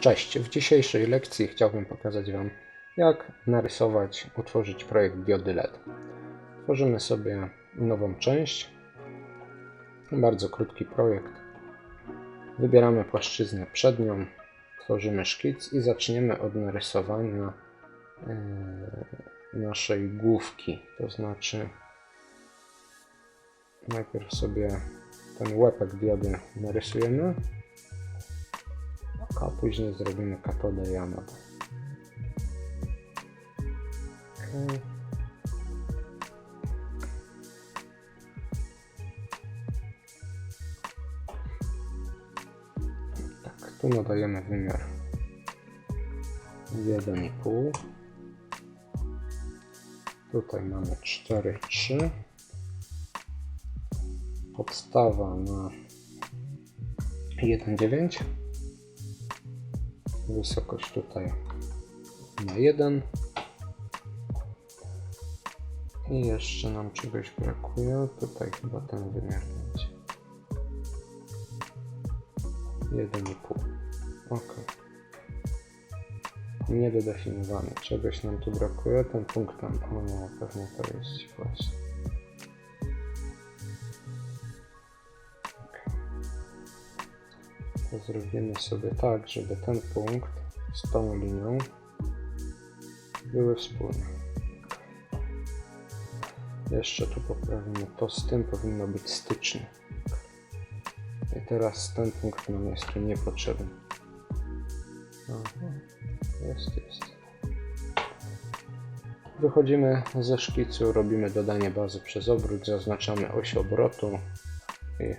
Cześć, w dzisiejszej lekcji chciałbym pokazać Wam, jak narysować, utworzyć projekt diody LED. Tworzymy sobie nową część, bardzo krótki projekt. Wybieramy płaszczyznę przednią, tworzymy szkic i zaczniemy od narysowania e, naszej główki, to znaczy najpierw sobie ten łepek diody narysujemy, później zrobimy katodę i anodę. Okej. Tak, tu nadajemy wymiar 1,5. Tutaj mamy 4,3. Podstawa na 1,9 wysokość tutaj na 1 i jeszcze nam czegoś brakuje. Tutaj chyba ten wymiar będzie. 1,5 ok. Niedodefiniowany czegoś nam tu brakuje. Ten punkt nam o nie pewnie to jest właśnie zrobimy sobie tak, żeby ten punkt z tą linią były wspólne. Jeszcze tu poprawimy to z tym powinno być styczne. I teraz ten punkt nam jest tu niepotrzebny. Aha, jest, jest. Wychodzimy ze szkicu, robimy dodanie bazy przez obrót, zaznaczamy oś obrotu i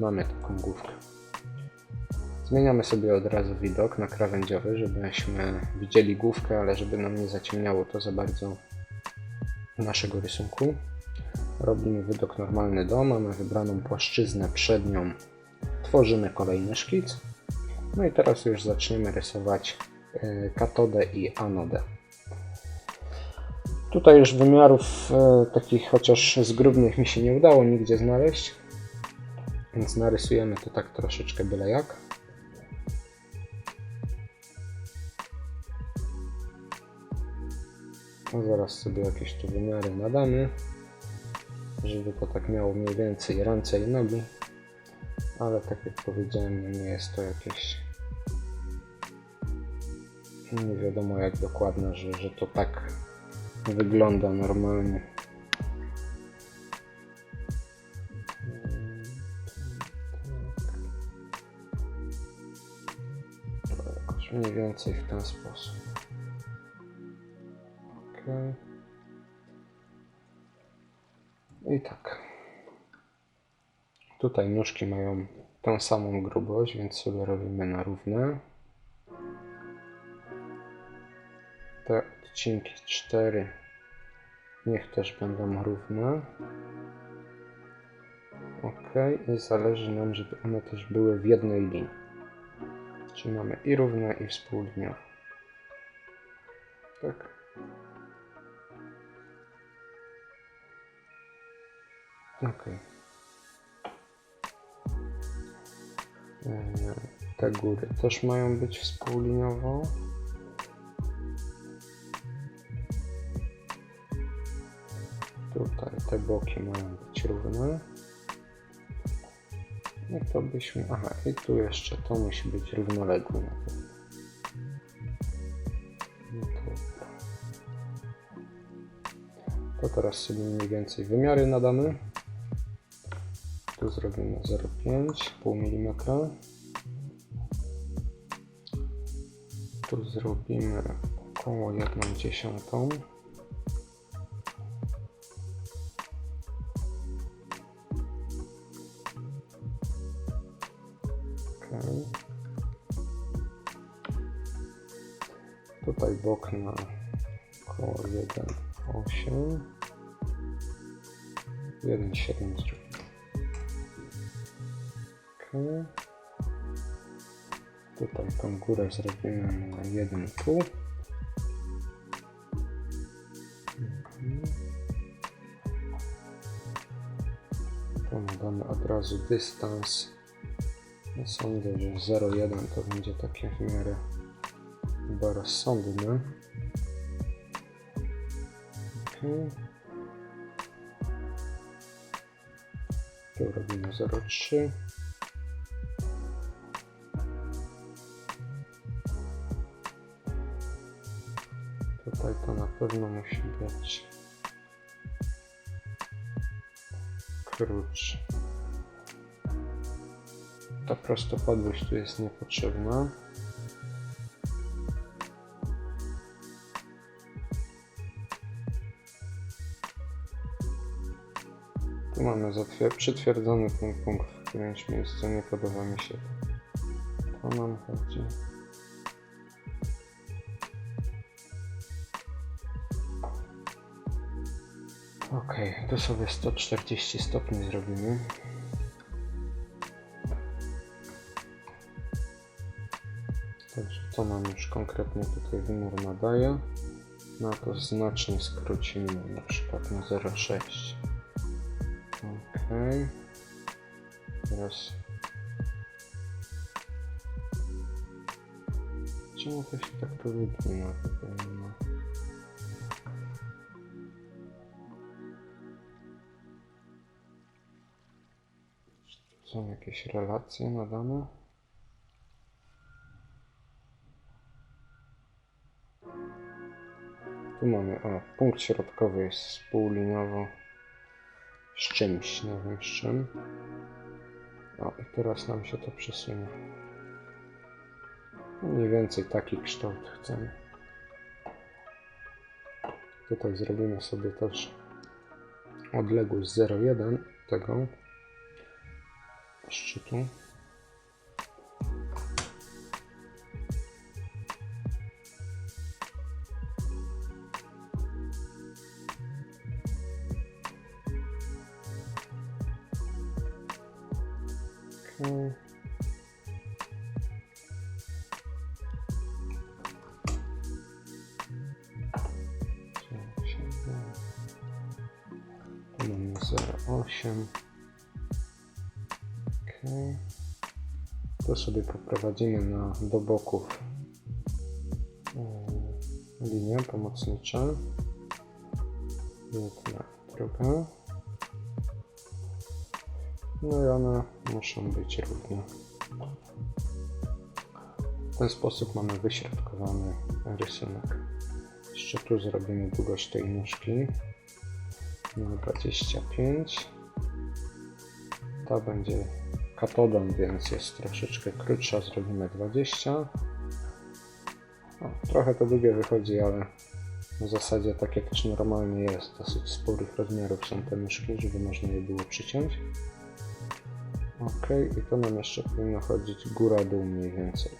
mamy taką główkę. Zmieniamy sobie od razu widok na krawędziowy, żebyśmy widzieli główkę, ale żeby nam nie zaciemniało to za bardzo naszego rysunku. Robimy widok normalny do, mamy wybraną płaszczyznę przednią, tworzymy kolejny szkic. No i teraz już zaczniemy rysować y, katodę i anodę. Tutaj już wymiarów y, takich chociaż zgrubnych mi się nie udało nigdzie znaleźć, więc narysujemy to tak troszeczkę byle jak. No zaraz sobie jakieś tu wymiary nadamy, żeby to tak miało mniej więcej ręce i nogi, ale tak jak powiedziałem, no nie jest to jakieś nie wiadomo jak dokładne, że, że to tak wygląda normalnie. Mniej więcej w ten sposób. Tutaj nóżki mają tą samą grubość, więc sobie robimy na równe. Te odcinki 4 niech też będą równe. Ok, i zależy nam, żeby one też były w jednej linii. Czyli mamy i równe, i współliniowe. Tak. Ok. E, Te góry też mają być współliniowo. Tutaj te boki mają być równe. No to byśmy. Aha, i tu jeszcze to musi być równoległe. na. No to, to teraz sobie mniej więcej wymiary nadamy. Tu zrobimy 0,5 pół mm. Tu zrobimy około 1 dziesiątą. Tutaj bok na około 1,8. 1,7 zrobimy. Tutaj tą górę zrobimy na 1,5. Mhm. Tu nadamy od razu dystans Ja Sądzę, że 0,1 to będzie takie w miarę chyba rozsądne. Okay. Tu robimy 0,3. To na pewno musi być krótsze. Ta prostopadłość tu jest niepotrzebna. Tu mamy przytwierdzony ten punkt w którymś miejscu. Nie podoba mi się to. To nam chodzi. Okej, tu sobie 140 stopni zrobimy. Także to nam już konkretnie tutaj wymór nadaje. No to znacznie skrócimy na przykład na 0,6. Okej. Teraz. Czemu to się tak wygina są jakieś relacje nadane? Tu mamy, o, punkt środkowy jest współliniowo z czymś, nie wiem z czym. O, i teraz nam się to przesunie. Mniej więcej taki kształt chcemy. Tutaj zrobimy sobie też odległość 0,1 tego szczytu. Okay. Tu mamy 0,8. To sobie poprowadzimy na, do boków yy, linie pomocnicze. Jedna, druga. No i one muszą być równe. W ten sposób mamy wyśrodkowany rysunek. Jeszcze tu zrobimy długość tej nóżki na 25. Ta będzie katodą, więc jest troszeczkę krótsza, zrobimy 20. O, trochę to długie wychodzi, ale w zasadzie takie też normalnie jest. Dosyć sporych rozmiarów są te nóżki, żeby można je było przyciąć. Ok, i to nam jeszcze powinno chodzić góra-dół mniej więcej.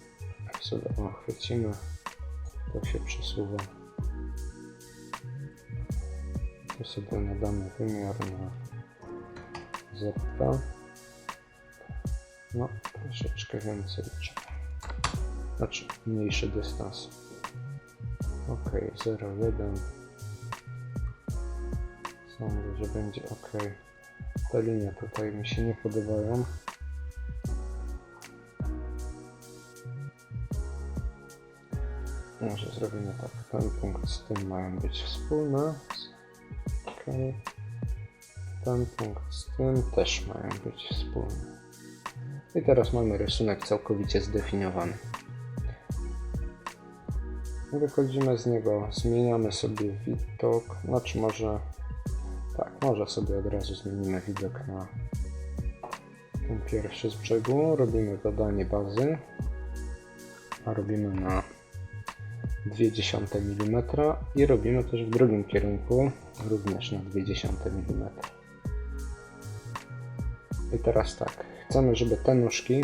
Jak sobie o, chwycimy, to się przesuwa. Tu sobie nadamy wymiar na zeta. No, troszeczkę więcej trzeba. Znaczy, mniejszy dystans. Ok, 0,1. Sądzę, że będzie ok. Te linie tutaj mi się nie podobają. Może zrobimy tak. Ten punkt z tym mają być wspólne. Ok. Ten punkt z tym też mają być wspólne. I teraz mamy rysunek całkowicie zdefiniowany. Wychodzimy z niego, zmieniamy sobie widok, znaczy może tak, może sobie od razu zmienimy widok na ten pierwszy z brzegu. Robimy dodanie bazy, a robimy na 0,2 mm i robimy też w drugim kierunku, również na 0,2 mm. I teraz tak, chcemy, żeby te nóżki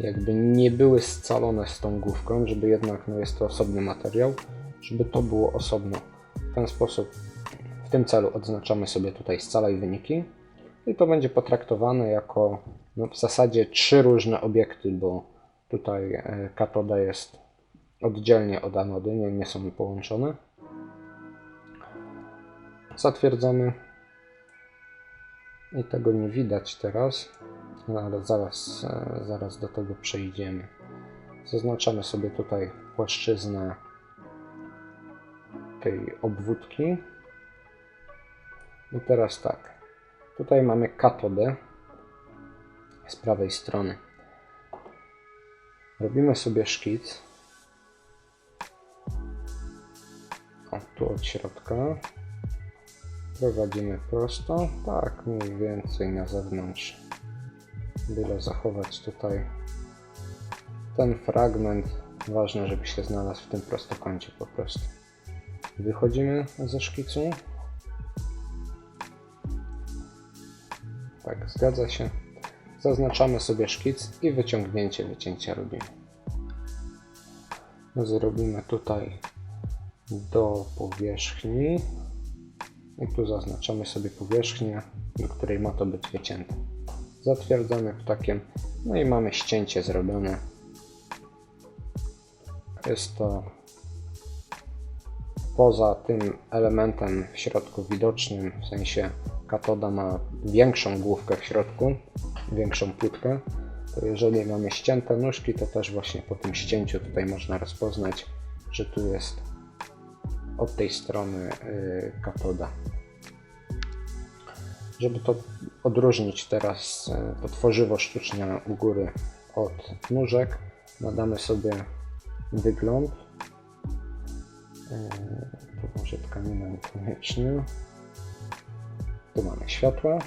jakby nie były scalone z tą główką, żeby jednak, no jest to osobny materiał, żeby to było osobno. W ten sposób, w tym celu odznaczamy sobie tutaj scalaj wyniki i to będzie potraktowane jako no w zasadzie trzy różne obiekty, bo tutaj e, katoda jest oddzielnie od anody, nie, nie są połączone. Zatwierdzamy i tego nie widać teraz, no ale zaraz, e, zaraz do tego przejdziemy. Zaznaczamy sobie tutaj płaszczyznę tej obwódki. I teraz tak. Tutaj mamy katodę z prawej strony. Robimy sobie szkic. O, tu od środka. Prowadzimy prosto. Tak, mniej więcej na zewnątrz. Byle zachować tutaj ten fragment. Ważne, żeby się znalazł w tym prostokącie po prostu. Wychodzimy ze szkicu. Tak, zgadza się. Zaznaczamy sobie szkic i wyciągnięcie wycięcia robimy. Zrobimy tutaj do powierzchni i tu zaznaczamy sobie powierzchnię, do której ma to być wycięte. Zatwierdzamy ptakiem, no i mamy ścięcie zrobione. Jest to poza tym elementem w środku widocznym, w sensie katoda ma większą główkę w środku, większą płytkę, to jeżeli mamy ścięte nóżki, to też właśnie po tym ścięciu tutaj można rozpoznać, że tu jest od tej strony y, katoda. Żeby to odróżnić teraz y, to tworzywo sztuczne u góry od nóżek, nadamy sobie wygląd. Y, Tu może tkanina niekoniecznie. Tu mamy światła.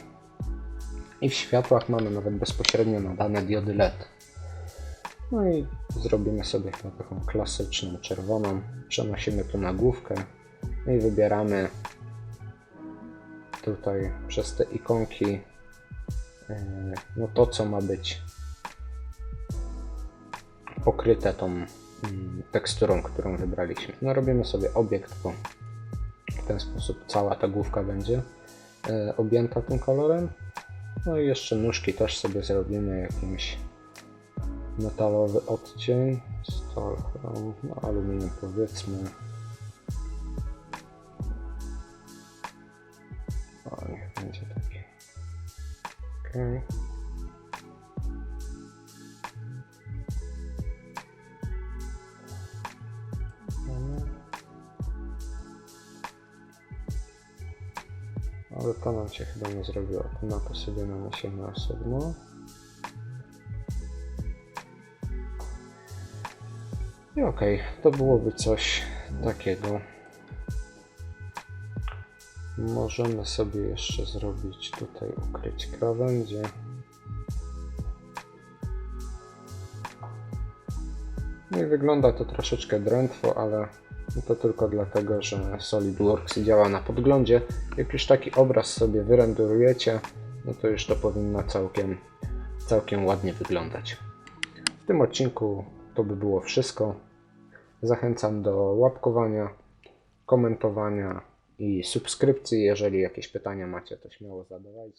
I w światłach mamy nawet bezpośrednio nadane diody LED. No i zrobimy sobie taką klasyczną czerwoną. Przenosimy tu na główkę no i wybieramy tutaj przez te ikonki yy, no to co ma być pokryte tą mm, teksturą, którą wybraliśmy. No robimy sobie obiekt, bo w ten sposób cała ta główka będzie yy, objęta tym kolorem. No i jeszcze nóżki też sobie zrobimy jakimś metalowy odcień, stal, no, aluminium powiedzmy. O, niech będzie taki. Okay. Ale to nam się chyba nie zrobiło. Na to sobie naniesiemy osobno. I okej, to byłoby coś takiego. Możemy sobie jeszcze zrobić tutaj, ukryć krawędzie. No i wygląda to troszeczkę drętwo, ale to tylko dlatego, że SolidWorks działa na podglądzie. Jak już taki obraz sobie wyrenderujecie, no to już to powinno całkiem, całkiem ładnie wyglądać. W tym odcinku to by było wszystko. Zachęcam do łapkowania, komentowania i subskrypcji. Jeżeli jakieś pytania macie, to śmiało zadawajcie.